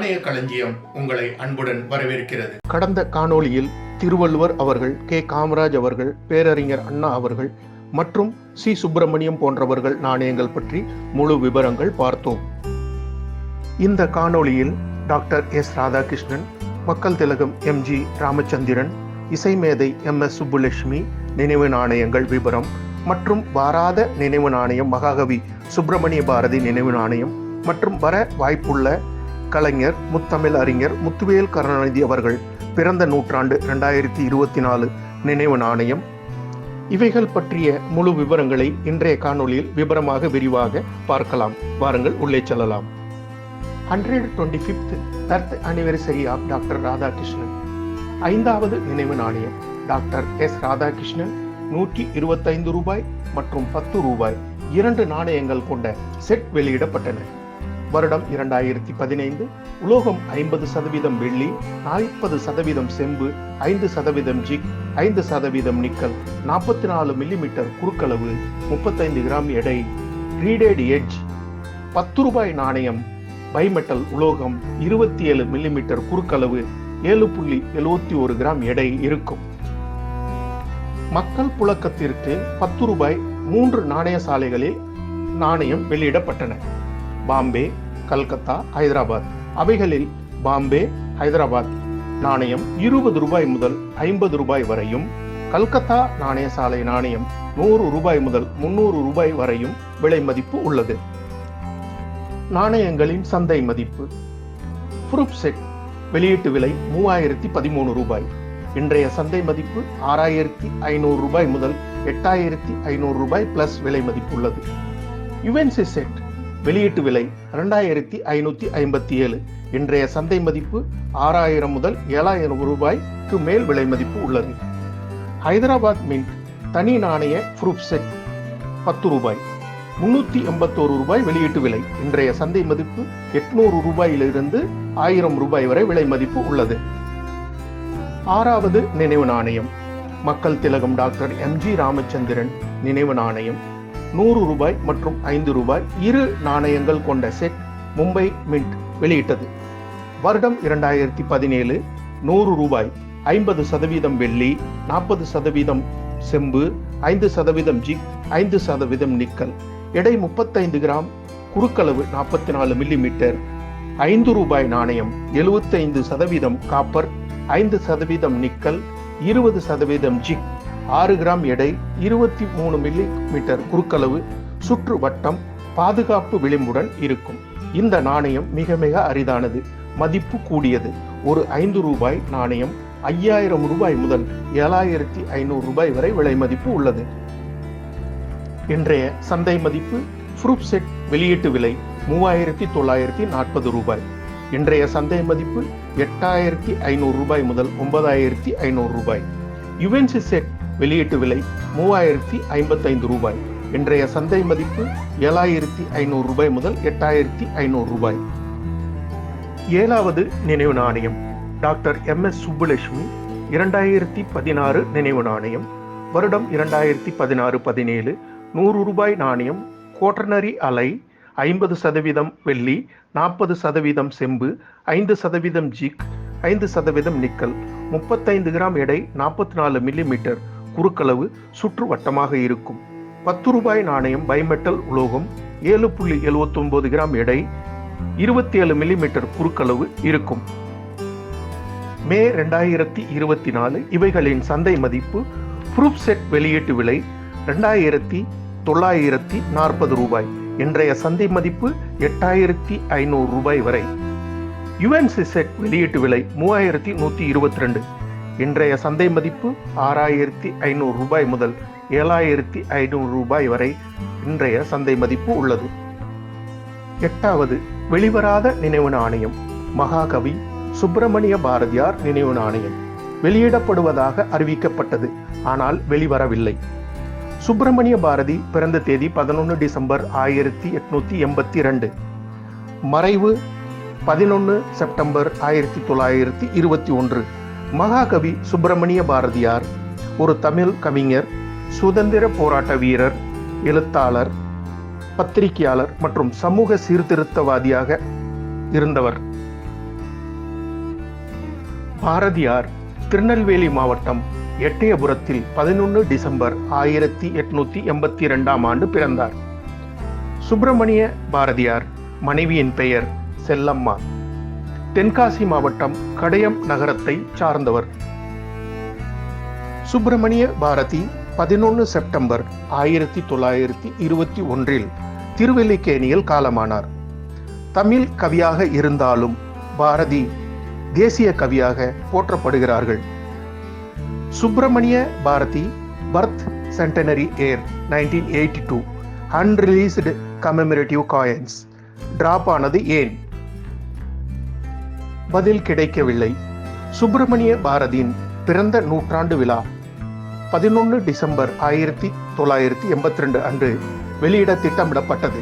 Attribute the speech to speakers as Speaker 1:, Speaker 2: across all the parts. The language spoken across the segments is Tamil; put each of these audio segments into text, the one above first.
Speaker 1: நாணய களஞ்சியம் உங்களை அன்புடன் வரவேற்கிறது.
Speaker 2: கடந்த காணொளியில் திருவள்ளுவர் அவர்கள் கே. காமராஜ் அவர்கள் பேரறிஞர் அண்ணா அவர்கள் மற்றும் சி. சுப்பிரமணியம் போன்றவர்கள் நாணயங்கள் பற்றி முழு விவரங்கள் பார்த்தோம். இந்த காணொளியில் டாக்டர் எஸ். ராதாகிருஷ்ணன் மக்கள் திலகம் எம். ஜி. ராமச்சந்திரன் இசைமேதை எம். எஸ். சுப்புலட்சுமி நினைவு நாணயங்கள் விபரம் மற்றும் வாராத நினைவு நாணயம் மகாகவி சுப்பிரமணிய பாரதி நினைவு நாணயம் மற்றும் வர வாய்ப்புள்ள கலைஞர் முத்தமிழ் அறிஞர் முத்துவேல் கருணாநிதி அவர்கள் பிறந்த நூற்றாண்டு ரெண்டாயிரத்தி இருபத்தி நாலு நினைவு நாணயம். இவைகள் பற்றிய முழு விவரங்களை இன்றைய காணொளியில் விவரமாக விரிவாக பார்க்கலாம். வாருங்கள் உள்ளே செல்லலாம். Hundred twenty fifth anniversary of doctor Radhakrishnan ஐந்தாவது நினைவு நாணயம். டாக்டர் எஸ் ராதாகிருஷ்ணன் நூற்றி இருபத்தைந்து ரூபாய் மற்றும் பத்து ரூபாய். இரண்டு நாணயங்கள் கொண்ட செட் வெளியிடப்பட்டன. வருடம் இரண்டாயிரத்தி பதினைந்து. உலோகம் ஐம்பது சதவீதம் வெள்ளி நாற்பது சதவீதம் செம்பு ஐந்து சதவீதம் ஜிக் ஐந்து சதவீதம் நிக்கல் நாற்பத்தி நாலு மில்லிமீட்டர் குறுக்களவு முப்பத்தைந்து கிராம் எடை ரீடேட் எட்ஜ் பத்து ரூபாய் நாணயம் பைமெட்டல் உலோகம் இருபத்தி ஏழு மில்லிமீட்டர் குறுக்களவு ஏழு புள்ளி எழுவத்தி ஒரு கிராம் எடை இருக்கும். மக்கள் புழக்கத்திற்கு பத்து ரூபாய் மூன்று நாணய சாலைகளில் நாணயம் வெளியிடப்பட்டன. பாம்பே கல்கத்தா ஹைதராபாத். அவைகளில் பாம்பே ஹைதராபாத் நாணயம் இருபது ரூபாய் முதல் ஐம்பது ரூபாய் வரையும் கல்கத்தா நாணய சாலை நாணயம் நூறு ரூபாய் முதல் முன்னூறு ரூபாய் வரையும் விலை மதிப்பு உள்ளது. நாணயங்களின் சந்தை மதிப்பு. புரூப் செட் வெளியீட்டு விலை மூவாயிரத்தி பதிமூணு ரூபாய். இன்றைய சந்தை மதிப்பு ஆறாயிரத்தி ஐநூறு ரூபாய் முதல் எட்டாயிரத்தி ஐநூறு ரூபாய் பிளஸ் விலை மதிப்பு உள்ளது. யுவென்சி செட். வெளியீட்டு விலை இரண்டாயிரத்தி ஐநூத்தி ஐம்பத்தி ஏழு. இன்றைய சந்தை மதிப்பு ஆறாயிரம் முதல் ஏழாயிரம் ரூபாய்க்கு மேல் விலை மதிப்பு உள்ளது. ஹைதராபாத் மின்ட் தனி நாணய ப்ரூப் செட் பத்து ரூபாய். முன்னூத்தி எண்பத்தோரு ரூபாய் வெளியீட்டு விலை. இன்றைய சந்தை மதிப்பு எட்நூறு ரூபாயிலிருந்து ஆயிரம் ரூபாய் வரை விலை மதிப்பு உள்ளது. ஆறாவது நினைவு நாணயம். மக்கள் திலகம் டாக்டர் எம் ஜி ராமச்சந்திரன் நினைவு நாணயம். நூறு ரூபாய் மற்றும் ஐந்து ரூபாய் இரு நாணயங்கள் கொண்ட செட் மும்பை மின்ட் வெளியிட்டது. வருடம் இரண்டாயிரத்தி பதினேழு நூறு ரூபாய் ஐம்பது சதவீதம் வெள்ளி நாற்பது சதவீதம் செம்பு ஐந்து சதவீதம் ஜிக் ஐந்து சதவீதம் நிக்கல். எடை முப்பத்தைந்து கிராம் குறுக்களவு நாற்பத்தி நாலு மில்லிமீட்டர் ஐந்து ரூபாய் நாணயம் எழுபத்தைந்து சதவீதம் காப்பர் ஐந்து சதவீதம் நிக்கல் இருபது சதவீதம் ஜிக் ஆறு கிராம் எடை இருபத்தி மூணு மில்லி மீட்டர் குறுக்களவு சுற்று வட்டம் பாதுகாப்பு விளிம்புடன் இருக்கும். இந்த நாணயம் மிக மிக அரிதானது மதிப்பு கூடியது. ஒரு ஐந்து ரூபாய் நாணயம் ஐயாயிரம் ரூபாய் முதல் ஏழாயிரத்தி ஐநூறு ரூபாய் வரை விலை மதிப்பு உள்ளது. இன்றைய சந்தை மதிப்பு ஃப்ரூப் செட் வெளியீட்டு விலை மூவாயிரத்தி தொள்ளாயிரத்தி நாற்பது ரூபாய். இன்றைய சந்தை மதிப்பு எட்டாயிரத்தி ஐநூறு ரூபாய் முதல் ஒன்பதாயிரத்தி ஐநூறு ரூபாய். யுவென்சி செட் வெளியீட்டு விலை மூவாயிரத்தி ஐம்பத்தைந்து ரூபாய். இன்றைய சந்தை மதிப்பு ஏழாயிரத்தி ஐநூறு ரூபாய் முதல் எட்டாயிரத்தி ஐநூறு ரூபாய். ஏழாவது நினைவு நாணயம். Doctor M. எஸ். சுப்புலட்சுமி இரண்டாயிரத்தி பதினாறு நினைவு நாணயம். வருடம் இரண்டாயிரத்தி பதினாறு பதினேழு நூறு ரூபாய் நாணயம். கோட்டர்னரி அலை ஐம்பது சதவீதம் வெள்ளி நாற்பது சதவீதம் செம்பு ஐந்து சதவீதம் ஜிக் ஐந்து சதவீதம் நிக்கல் முப்பத்தைந்து கிராம் எடை நாற்பத்தி நாலு மில்லிமீட்டர். குறுக்களவு சுற்று வட்டமாக இருக்கும். பத்து ரூபாய் நாணயம் பைமெட்டல் உலோகம் ஏழு புள்ளி எழுவத்தி ஒன்பது கிராம் எடை இருபத்தி ஏழு மில்லிமீட்டர் குறுக்களவு இருக்கும். மே ரெண்டாயிரத்தி இருபத்தி நாலு இவைகளின் சந்தை மதிப்பு ப்ரூப் செட் வெளியீட்டு விலை ரெண்டாயிரத்தி தொள்ளாயிரத்தி நாற்பது ரூபாய். இன்றைய சந்தை மதிப்பு எட்டாயிரத்தி ஐநூறு ரூபாய் வரை. யுஎன்சி செட் வெளியீட்டு விலை மூவாயிரத்தி நூற்றி இருபத்தி ரெண்டு. இன்றைய சந்தை மதிப்பு ஆறாயிரத்தி ஐநூறு ரூபாய் முதல் ஏழாயிரத்தி ஐநூறு ரூபாய் வரை இன்றைய சந்தை மதிப்பு உள்ளது. எட்டாவது வெளிவராத நினைவு நாணயம். மகாகவி சுப்பிரமணிய பாரதியார் நினைவு நாணயம். வெளியிடப்படுவதாக அறிவிக்கப்பட்டது ஆனால் வெளிவரவில்லை. சுப்பிரமணிய பாரதி பிறந்த தேதி பதினொன்று டிசம்பர் ஆயிரத்தி எட்நூத்தி எண்பத்தி ரெண்டு மறைவு பதினொன்று செப்டம்பர் ஆயிரத்தி தொள்ளாயிரத்தி இருபத்தி ஒன்று. மகாகவி சுப்பிரமணிய பாரதியார் ஒரு தமிழ் கவிஞர் சுதந்திர போராட்ட வீரர் எழுத்தாளர் பத்திரிகையாளர் மற்றும் சமூக சீர்திருத்தவாதியாக இருந்தவர். பாரதியார் திருநெல்வேலி மாவட்டம் எட்டயபுரத்தில் பதினொன்று டிசம்பர் ஆயிரத்தி எட்நூத்தி எண்பத்தி இரண்டாம் ஆண்டு பிறந்தார். சுப்பிரமணிய பாரதியார் மனைவியின் பெயர் செல்லம்மா. தென்காசி மாவட்டம் கடையம் நகரத்தை சார்ந்தவர். சுப்பிரமணிய பாரதி பதினொன்று செப்டம்பர் ஆயிரத்தி தொள்ளாயிரத்தி இருபத்தி ஒன்றில் திருவல்லிக்கேணியில் காலமானார். தமிழ் கவியாக இருந்தாலும் பாரதி தேசிய கவியாக போற்றப்படுகிறார்கள். Subramania Bharati birth centenary year nineteen eighty two unreleased commemorative coins drop ஆனது ஏன்? பதில் கிடைக்கவில்லை. சுப்பிரமணிய பாரதியின் பிறந்த நூற்றாண்டு விழா பதினொன்று டிசம்பர் ஆயிரத்தி தொள்ளாயிரத்தி எண்பத்தி ரெண்டு அன்று வெளியிட திட்டமிடப்பட்டது.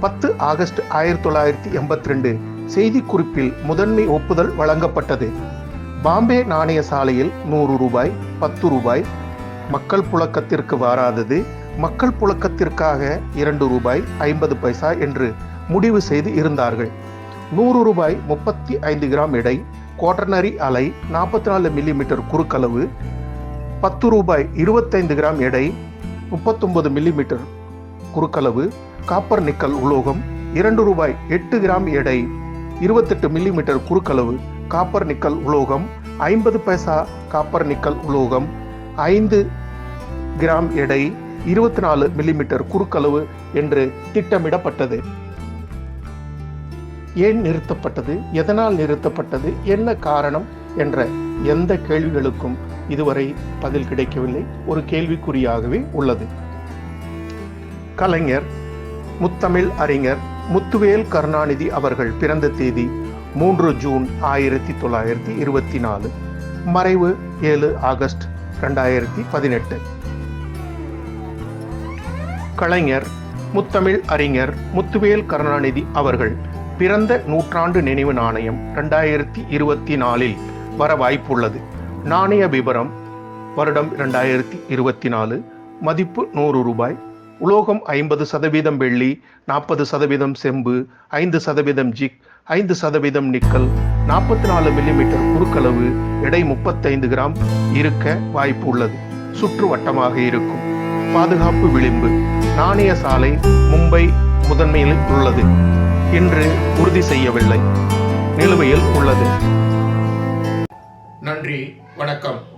Speaker 2: பத்து ஆகஸ்ட் ஆயிரத்தி தொள்ளாயிரத்தி எண்பத்தி ரெண்டு செய்திக்குறிப்பில் முதன்மை ஒப்புதல் வழங்கப்பட்டது. பாம்பே நாணய சாலையில் நூறு ரூபாய் பத்து ரூபாய் மக்கள் புழக்கத்திற்கு வாராதது மக்கள் புழக்கத்திற்காக இரண்டு ரூபாய் ஐம்பது பைசா என்று முடிவு செய்து இருந்தார்கள். நூறு ரூபாய் முப்பத்தி ஐந்து கிராம் எடை குவாட்டர்னரி அலை நாற்பத்தி நாலு மில்லிமீட்டர் குறுக்களவு பத்து ரூபாய் இருபத்தைந்து கிராம் எடை முப்பத்தொன்பது மில்லிமீட்டர் குறுக்களவு காப்பர் நிக்கல் உலோகம் இரண்டு ரூபாய் எட்டு கிராம் எடை இருபத்தெட்டு மில்லிமீட்டர் குறுக்களவு காப்பர் நிக்கல் உலோகம் ஐம்பது பைசா காப்பர் நிக்கல் உலோகம் ஐந்து கிராம் எடை இருபத்தி நாலு மில்லிமீட்டர் குறுக்களவு என்று திட்டமிடப்பட்டது. ஏன் நிறுத்தப்பட்டது? எதனால் நிறுத்தப்பட்டது? என்ன காரணம்? என்ற எந்த கேள்விகளுக்கும் இதுவரை பதில் கிடைக்கவில்லை. ஒரு கேள்விக்குறியாகவே உள்ளது. கலைஞர் முத்தமிழ் அறிஞர் முத்துவேல் கருணாநிதி அவர்கள் பிறந்த தேதி மூன்று ஜூன் ஆயிரத்தி தொள்ளாயிரத்தி இருபத்தி நாலு மறைவு ஏழு ஆகஸ்ட் ரெண்டாயிரத்தி பதினெட்டு. கலைஞர் முத்தமிழ் அறிஞர் முத்துவேல் கருணாநிதி அவர்கள் பிறந்த நூற்றாண்டு நினைவு நாணயம் ரெண்டாயிரத்தி இருபத்தி நாலில் வர வாய்ப்புள்ளது. நாணய விபரம் வருடம் ரெண்டாயிரத்தி இருபத்தி நாலு மதிப்பு நூறு ரூபாய். உலோகம் ஐம்பது சதவீதம் வெள்ளி நாற்பது சதவீதம் செம்பு ஐந்து சதவீதம் ஜிக் ஐந்து சதவீதம் நிக்கல் நாற்பத்தி நாலு மில்லிமீட்டர் குறுக்களவு எடை முப்பத்தைந்து கிராம் இருக்க வாய்ப்பு உள்ளது சுற்று வட்டமாக இருக்கும். பாதுகாப்பு விளிம்பு நாணய சாலை மும்பை முதன்மையில் உள்ளது. இன்று உறுதி செய்யவில்லை. நிலுவையில் உள்ளது.
Speaker 1: நன்றி. வணக்கம்.